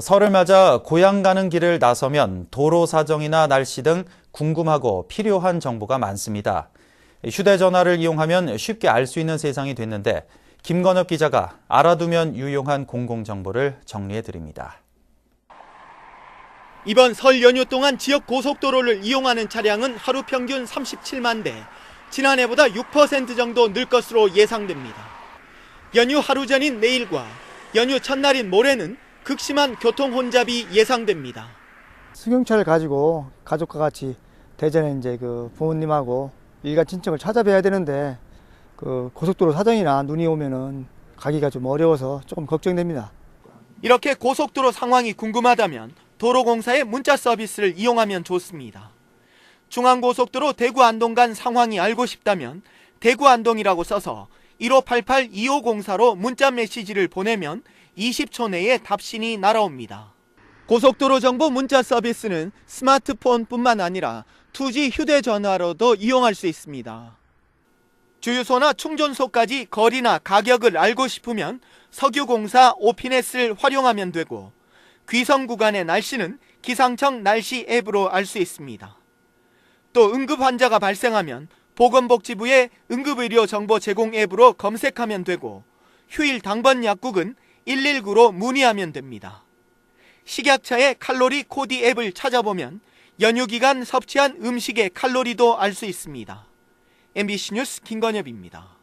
설을 맞아 고향 가는 길을 나서면 도로 사정이나 날씨 등 궁금하고 필요한 정보가 많습니다. 휴대전화를 이용하면 쉽게 알 수 있는 세상이 됐는데 김건엽 기자가 알아두면 유용한 공공정보를 정리해 드립니다. 이번 설 연휴 동안 지역 고속도로를 이용하는 차량은 하루 평균 37만 대, 지난해보다 6% 정도 늘 것으로 예상됩니다. 연휴 하루 전인 내일과 연휴 첫날인 모레는 극심한 교통 혼잡이 예상됩니다. 승용차를 가지고 가족과 같이 대전에 이제 그 부모님하고 일가 친척을 찾아뵈야 되는데 그 고속도로 사정이나 눈이 오면은 가기가 좀 어려워서 조금 걱정됩니다. 이렇게 고속도로 상황이 궁금하다면 도로공사의 문자 서비스를 이용하면 좋습니다. 중앙고속도로 대구 안동 간 상황이 알고 싶다면 대구 안동이라고 써서 1588-2504로 문자 메시지를 보내면 20초 내에 답신이 날아옵니다. 고속도로 정보 문자 서비스는 스마트폰뿐만 아니라 2G 휴대전화로도 이용할 수 있습니다. 주유소나 충전소까지 거리나 가격을 알고 싶으면 석유공사 오피넷을 활용하면 되고 귀성 구간의 날씨는 기상청 날씨 앱으로 알 수 있습니다. 또 응급 환자가 발생하면 보건복지부의 응급의료 정보 제공 앱으로 검색하면 되고 휴일 당번 약국은 119로 문의하면 됩니다. 식약처의 칼로리 코디 앱을 찾아보면 연휴 기간 섭취한 음식의 칼로리도 알 수 있습니다. MBC 뉴스 김건엽입니다.